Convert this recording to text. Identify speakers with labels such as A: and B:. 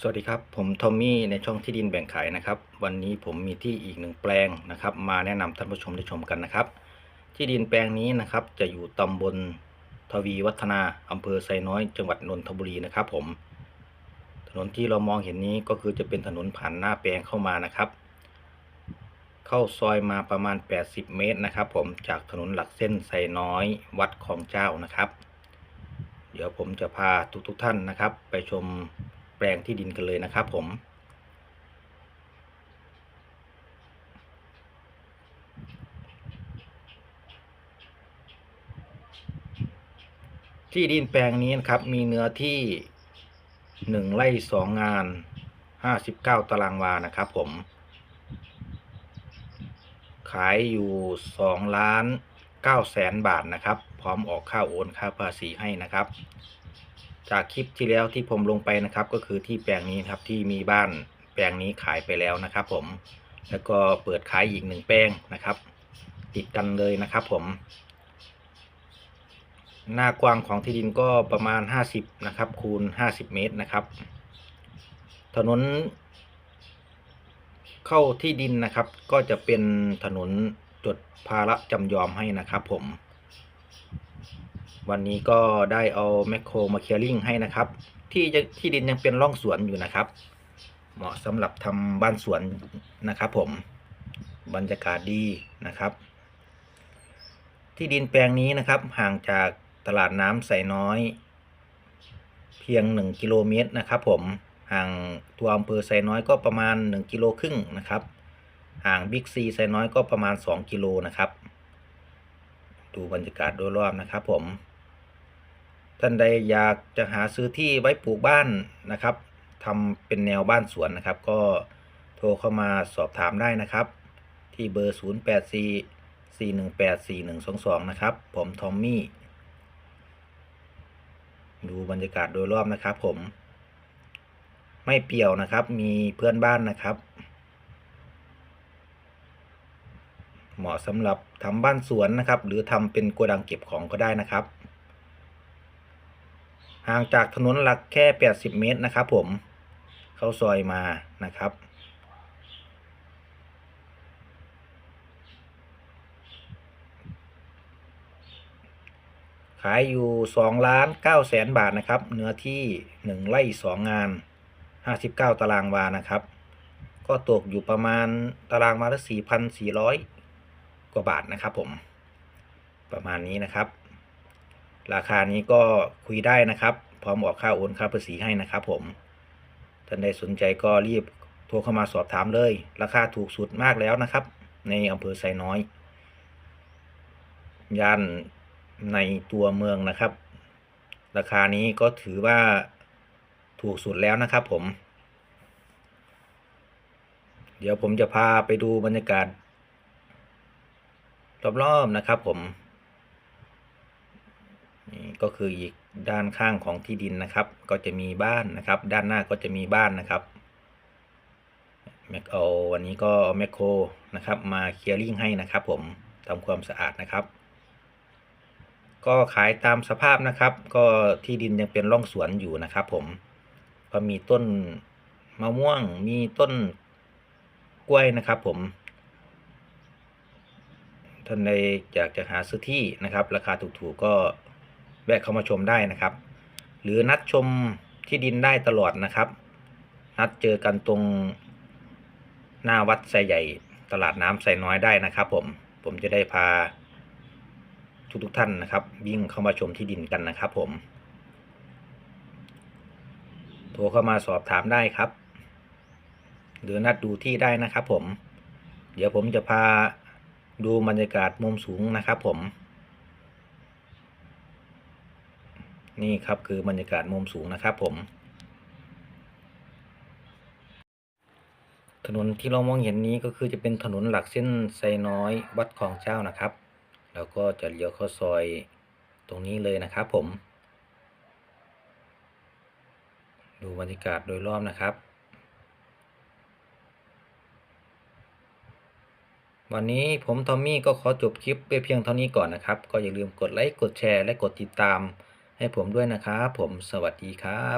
A: สวัสดีครับ ผมทอมมี่ในช่องที่ดินแบ่งขายนะครับ วันนี้ผมมีที่อีกหนึ่งแปลงนะครับ มาแนะนำท่านผู้ชมได้ชมกันนะครับ ที่ดินแปลงนี้นะครับ จะอยู่ตำบลทวีวัฒนาอำเภอไซน้อย จังหวัดนนทบุรีนะครับผม ถนนที่เรามองเห็นนี้ก็คือจะเป็นถนนผ่านหน้าแปลงเข้ามานะครับ เข้าซอยมาประมาณ 80 เมตรนะครับ ผมจากถนนหลักเส้นไซน้อย วัดคลองเจ้านะครับ เดี๋ยวผมจะพาทุกๆทท่านนะครับ ไปชม แปลงที่ดินกันเลยนะครับผม ที่ดินแปลงนี้นะครับ มีเนื้อที่หนึ่งไร่สองงานห้าสิบเก้าตารางวานะครับผม ขายอยู่สองล้านเก้าแสนบาทนะครับ พร้อมออกค่าโอนค่าภาษีให้นะครับ จากคลิปที่แล้วที่ผมลงไปนะครับก็คือที่แปลงนี้นะครับที่มีบ้านแปลงนี้ขายไปแล้วนะครับผมแล้วก็เปิดขายอีกหนึ่งแปลงนะครับ ติดกันเลยนะครับผม หน้ากว้างของที่ดินก็ประมาณ 50นะครับคูณ 50 เมตรนะครับ ถนน เข้าที่ดินนะครับ ก็จะเป็นถนนจดภาระจำยอมให้นะครับผม วันนี้ก็ได้เอาแมคโครมาเคลียร์ลิงให้นะครับ ที่ที่ดินยังเป็นร่องสวนอยู่นะครับ เหมาะสำหรับทำบ้านสวนนะครับ ผมบรรยากาศดีนะครับ ที่ดินแปลงนี้นะครับ ห่างจากตลาดน้ำใสน้อย เพียง 1 กิโลเมตรนะครับ ผมห่างตัวอำเภอไซน้อยก็ประมาณ 1 กิโลครึ่งนะครับ ห่างบิ๊กซีไซน้อยก็ประมาณ 2 กิโลนะครับ ดูบรรยากาศโดยรอบนะครับผม ท่านใดอยากจะหาซื้อที่ไว้ปลูกบ้านนะครับทำเป็นแนวบ้านสวนนะครับ ก็โทรเข้ามาสอบถามได้นะครับ ที่เบอร์ 0 8 4 4 1 8 4 1 2 2 นะครับ ผมทอมมี่ ดูบรรยากาศโดยรอบนะครับผม ไม่เปี่ยวนะครับ มีเพื่อนบ้านนะครับ เหมาะสำหรับทำบ้านสวนนะครับ หรือทำเป็นโกดังเก็บของก็ได้นะครับ ห่างจากถนนหลักแค่ 80 เมตรนะครับผม เข้าซอยมานะครับ ขายอยู่2ล้าน9แสนบาทนะครับ เนื้อที่ 1 ไร่ 2 งาน 59 ตารางวานะครับ ก็ตกอยู่ประมาณตารางวาละ4,400 กว่าบาทนะครับผม ประมาณนี้นะครับ ราคานี้ก็คุยได้นะครับ พร้อมออกค่าโอนค่าภาษีให้นะครับ ผมท่านใดสนใจก็รีบโทรเข้ามาสอบถามเลย ราคาถูกสุดมากแล้วนะครับ ในอำเภอไซน้อย ย่านในตัวเมืองนะครับ ราคานี้ก็ถือว่าถูกสุดแล้วนะครับผม เดี๋ยวผมจะพาไปดูบรรยากาศรอบๆนะครับผม ก็คืออีกด้านข้างของที่ดินนะครับ ก็จะมีบ้านนะครับ ด้านหน้าก็จะมีบ้านนะครับแมคเอาวันนี้ก็เอาแมคโครนะครับ มาเคลียร์ลิงให้นะครับ ผมทำความสะอาดนะครับ ก็ขายตามสภาพนะครับ ก็ที่ดินยังเป็นร่องสวนอยู่นะครับ ผมก็มีต้นมะม่วงมีต้นกล้วยนะครับ ผมท่านใดอยากจะหาซื้อที่นะครับ ราคาถูกๆก็ แวะเข้ามาชมได้นะครับ หรือนัดชมที่ดินได้ตลอดนะครับ นัดเจอกันตรงหน้าวัดไซใหญ่ตลาดน้ำไซน้อยได้นะครับ ผมผมจะได้พาทุกทุกท่านนะครับวิ่งเข้ามาชมที่ดินกันนะครับ ผม โทรเข้ามาสอบถามได้ครับ หรือนัดดูที่ได้นะครับ ผม เดี๋ยวผมจะพาดูบรรยากาศมุมสูงนะครับ ผม นี่ครับคือบรรยากาศมุมสูงนะครับผม ถนนที่เรามองเห็นนี้ก็คือจะเป็นถนนหลักเส้นไซน้อยวัดคลองเจ้านะครับ แล้วก็จะเลี้ยวเข้าซอยตรงนี้เลยนะครับผม ดูบรรยากาศโดยรอบนะครับวันนี้ผมทอมมี่ก็ขอจบคลิปไปเพียงเท่านี้ก่อนนะครับ ก็อย่าลืมกดไลค์ กดแชร์ และกดติดตาม ให้ผมด้วยนะครับ ผมสวัสดีครับ